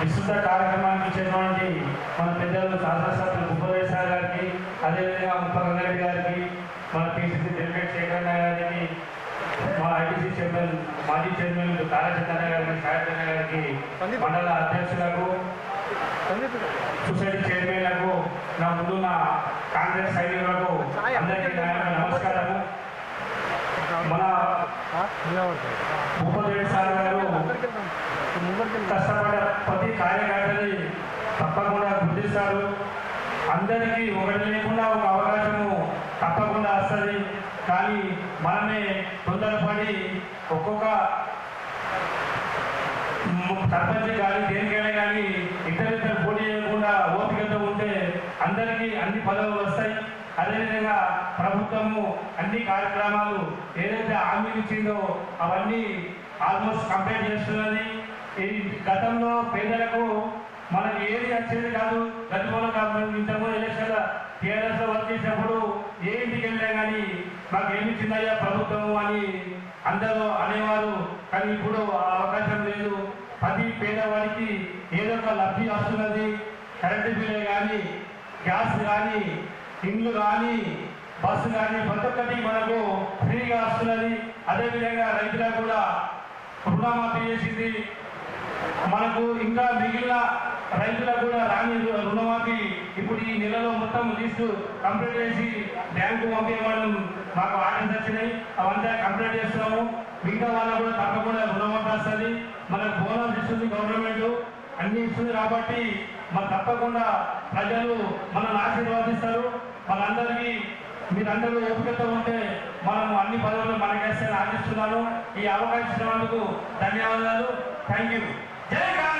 విస్తృత కార్యక్రమానికి ఇచ్చేటువంటి మన పెద్దలు శాసనసభ్యులు ఉపదేశాల గారికి అదేవిధంగా ముప్పగంగారెడ్డి గారికి మన పిసిసి డెలిగేట్ శేఖరన్న గారికి మా ఐటీసీ చైర్మన్ మాజీ చైర్మన్ తారాచంద్ర గారికి సాయచంద్ర గారికి మండల అధ్యక్షులకు సొసైటీ చైర్మన్లకు నా ముందున్న కాంగ్రెస్ సైనికులకు అందరికీ నా నమస్కారము. మన ఉపదేశ్ సార్ తప్పకుండా గుర్తిస్తారు. అందరికీ ఒకటి లేకుండా ఒక అవకాశము తప్పకుండా వస్తుంది. కానీ మనమే తొందరపడి ఒక్కొక్క సర్పంచ్ కానీ దేనికైనా కానీ ఇద్దరిద్దరు పోటీ చేయకుండా ఓపికతో ఉంటే అందరికీ అన్ని పదవులు వస్తాయి. అదేవిధంగా ప్రభుత్వము అన్ని కార్యక్రమాలు ఏదైతే హామీలు ఇచ్చిందో అవన్నీ ఆల్మోస్ట్ కంప్లీట్ చేస్తున్నది. ఈ గతంలో పేదలకు మనకి ఏది వచ్చేది కాదు గతంలో కాదు ఇంతకుముందు ఎలక్షన్ల టీఆర్ఎస్లో వర్క్ చేసినప్పుడు ఏ ఇంటికి వెళ్ళినా కానీ మాకు ఏమి ఇచ్చిందయ్యా ప్రభుత్వము అని అందరూ అనేవారు. కానీ ఇప్పుడు ఆ అవకాశం లేదు. ప్రతి పేదవాడికి ఏదో ఒక లబ్ధి వస్తున్నది. కరెంటు బిల్లు కానీ గ్యాస్ కానీ ఇండ్లు కానీ బస్సు కానీ ప్రతి ఒక్కటి మనకు ఫ్రీగా వస్తున్నది. అదేవిధంగా రైతులకు కూడా రుణమాఫీ చేసింది. మనకు ఇంకా మిగిలిన రైతులకు కూడా రాని రుణమాఫీ ఇప్పుడు ఈ నెలలో మొత్తం లిస్టు కంప్లీట్ చేసి బ్యాంకు పంపించమని మాకు ఆర్డర్స్ వచ్చినాయి. అవంతా కంప్లీట్ చేస్తున్నాము. మిగతా వాళ్ళకు కూడా తప్పకుండా రుణమాఫీ వస్తుంది. మనకు బోనస్ ఇస్తుంది గవర్నమెంట్. అన్ని ఇస్తుంది కాబట్టి మన తప్పకుండా ప్రజలు మనల్ని ఆశీర్వాదిస్తారు. మనందరికీ మీరందరూ ఓపికతో ఉంటే మనం అన్ని పదవులు మనకేస్తే ఆశిస్తున్నాను. ఈ అవకాశం ఇచ్చినందుకు ధన్యవాదాలు. Thank you. జై కాంగ్రెస్!